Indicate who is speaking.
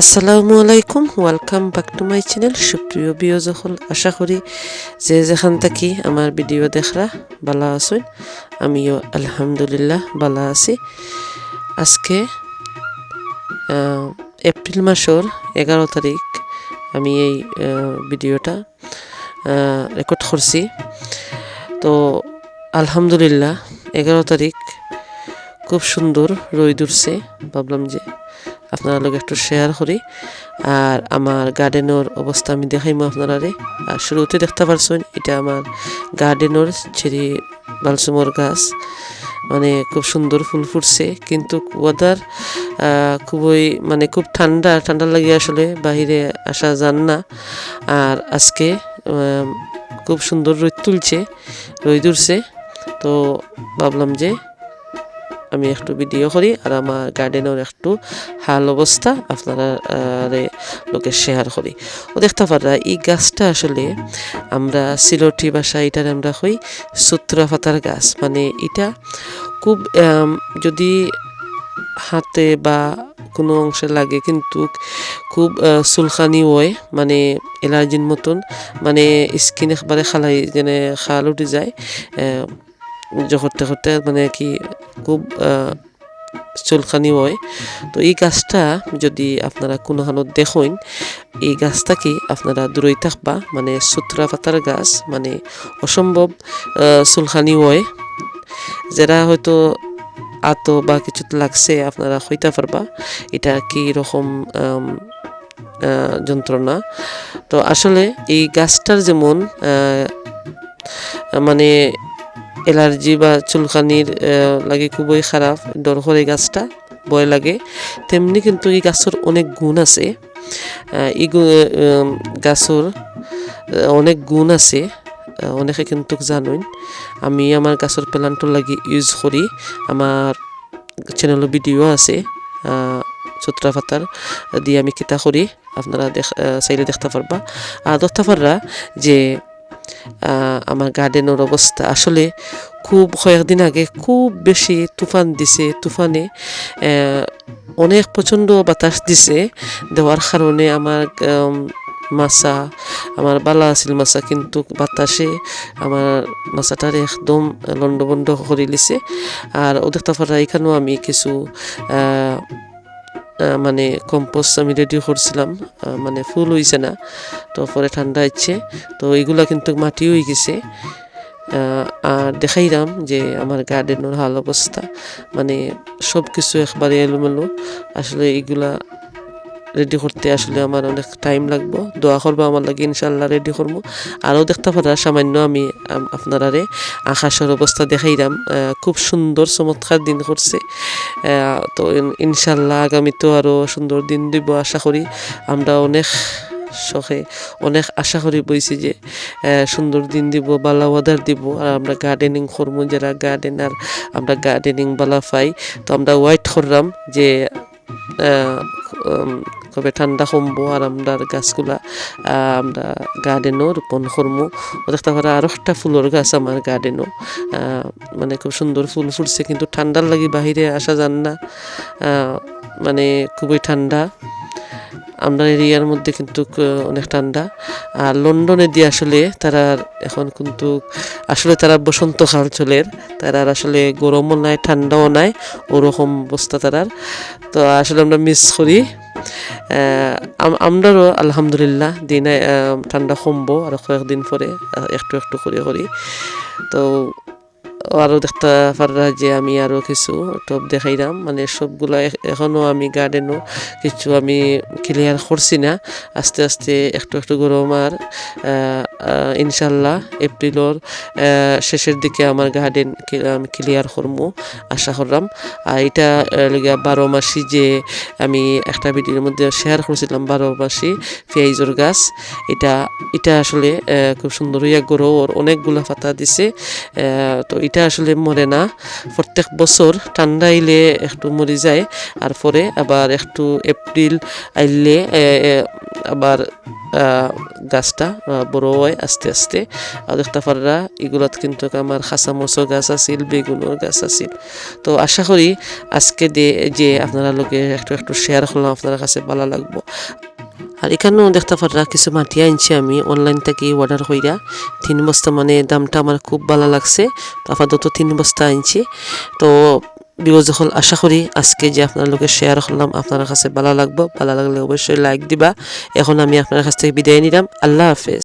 Speaker 1: আসসালামু আলাইকুম welcome back to my channel সুপ্রিয় বিয় যখন আশা করি যে যেখান থাকি আমার ভিডিও দেখরা ভালো আছেন আমিও আলহামদুলিল্লাহ ভালো আছি আজকে এপ্রিল মাসের এগারো তারিখ আমি এই ভিডিওটা রেকর্ড করছি তো আলহামদুলিল্লাহ এগারো তারিখ খুব সুন্দর রোদ উঠছে। ভাবলাম যে আপনার লোক একটু শেয়ার করি। আর আমার গার্ডেনের অবস্থা আমি দেখাইমো আপনারা আর শুরুতে দেখতে পারছেন, এটা আমার গার্ডেনের চেরি বালসুমর গাছ। মানে খুব সুন্দর ফুল ফুটছে, কিন্তু ওয়েদার খুবই মানে খুব ঠান্ডা ঠান্ডা লাগে আসলে, বাহিরে আসা যান না। আর আজকে খুব সুন্দর রোদ তুলছে, রোদ উঠছে। তো ভাবলাম যে আমি একটু ভিডিও করি আর আমার গার্ডেনের একটু হাল অবস্থা আপনারা লোকে শেয়ার করি। ও দেখতে পারা এই গাছটা আসলে আমরা সিলটি বাসা এটার আমরা কই সূত্রা পাতার গাছ। মানে এটা খুব যদি হাতে বা কোনো অংশে লাগে কিন্তু খুব আহ, চুলখানি হয় মানে এলার্জির মতন মানে স্কিন একবারে খালাই যেনে খাল উঠে যায় জগতে করতে মানে কি খুব আহ, চুলখানি হয় তো এই গাছটা যদি আপনারা কোনোখানত দেখেন এই গাছটাকে আপনারা দূরই থাকবা মানে সুতরা পাতার গাছ মানে অসম্ভব চুলখানি হয় যারা হয়তো আতো বা কিছু লাগছে আপনারা হইতে পারবা। এটা কি রকম যন্ত্রণা? তো আসলে এই গাছটার যেমন মানে এলার্জি বা চুলকানির লাগে খুবই খারাপ, ডর করে এই গাছটা, ভয় লাগে। তেমনি কিন্তু এই গাছের অনেক গুণ আছে। এই গাছের অনেক গুণ আছে অনেকে কিন্তু জানেন। আমি আমার গাছের প্ল্যান্টর লাগি ইউজ করি। আমার চ্যানেলের ভিডিও আছে চত্রা পাতার দিয়ে আমি কিতা করি। আপনারা দেখ চাইলে দেখতে পারবা। আর দেখতে পাররা যে আমার গার্ডেনের অবস্থা। আসলে খুব কয়েকদিন আগে খুব বেশি তুফান দিছে, তুফানে অনেক প্রচণ্ড বাতাস দিছে। দেওয়ার কারণে আমার মাছা, আমার বালা আছিল মাছা, কিন্তু বাতাসে আমার মাছাটার একদম লন্ডবন্ড করে লিছে আর ও দেখতে পারা এখানেও আমি কিছু মানে কম্পোস্ট আমি রেডি করছিলাম মানে ফুল হইছে না, তো পরে ঠান্ডা হচ্ছে, তো এগুলা কিন্তু মাটি হয়ে গেছে। আর দেখাইলাম যে আমার গার্ডেনের হাল অবস্থা মানে সব কিছু একবারে এলোমেলো। আসলে এগুলা রেডি করতে আসলে আমার অনেক টাইম লাগবো, দোয়া করব আমার লাগে ইনশাল্লাহ রেডি করব। আরও দেখতে পারা, সামান্য আম- আপনারারে আকাশের অবস্থা দেখাইলাম খুব সুন্দর চমৎকার দিন করছে। তো ইন- ইনশাল্লাহ আগামীতেও আরও সুন্দর দিন দিব আশা করি। আমরা অনেক শখে অনেক আশা করি বইছি যে সুন্দর দিন দিব, বালা ওয়াদার দিব। আর আমরা গার্ডেনিং করব যারা গার্ডেনার আমরা গার্ডেনিং বালা পাই। তো আমরা ওয়াইট করলাম যে কবে ঠান্ডা কমবো আর আমরা গাছগুলা আমরা গার্ডেনও রোপণ করব দেখতে পারা আরও একটা ফুলের গাছ আমার গার্ডেনও মানে খুব সুন্দর ফুল ফুটছে, কিন্তু ঠান্ডার লাগে বাহিরে আসা যান না। মানে খুবই ঠান্ডা আমরা এরিয়ার মধ্যে কিন্তু অনেক ঠান্ডা। আর লন্ডনে দিয়ে আসলে তারা এখন কিন্তু আসলে তারা বসন্তকাল চলে। তারা আসলে গরমও নাই, ঠান্ডাও নাই, ওরকম অবস্থা তারার তো আসলে আমরা মিস করি। আমরাও আলহামদুলিল্লাহ দিনে ঠান্ডা কমবো আর কয়েকদিন পরে একটু একটু করে করি। তো আরও দেখতে পাররা যে আমি আরও কিছু টপ দেখাইলাম মানে সবগুলা এখ- এখনও আমি গার্ডেনও কিছু আমি ক্লিয়ার করছি না। আস্তে আস্তে একটু একটু গরম আর ইনশাল্লাহ এপ্রিলর শেষের দিকে আমার গার্ডেন আমি ক্লিয়ার করব আশা করলাম আর এটা বারো মাসি যে আমি একটা ভিডিওর মধ্যে শেয়ার করছিলাম, বারো মাসি পেঁয়াজের গাছ, এটা এটা আসলে খুব সুন্দর হইয়া গরো, ওর অনেকগুলা পাতা দিছে। তো এটা আসলে মরে না। প্রত্যেক বছর ঠান্ডা আইলে একটু মরে যায়, আর পরে আবার একটু এপ্রিল আইলে আবার গাছটা বড় হয় আস্তে আস্তে। আর দেখতে পাররা, এগুলত কিন্তু আমার খাসা মসো গাছ আছিল, বেগুনের গাছ আছিল। তো আশা করি আজকে যে আপনারা লোকে একটু একটু শেয়ার করলাম, আপনার কাছে ভালো লাগবো। আর এখানেও দেখতে পাররা কিছু মাটি আনছি আমি অনলাইন থেকে অর্ডার কইরা। তিন বস্তা মানে দামটা আমার খুব ভালো লাগছে, তো আপাতত তিন বস্তা আনছি। তো বিকজ হল আশা করি আজকে যে আপনার লোকের শেয়ার করলাম, আপনার কাছে ভালো লাগবো, ভালো লাগলে অবশ্যই লাইক দিবা। এখন আমি আপনার কাছ থেকে বিদায় নিলাম, আল্লাহ হাফেজ।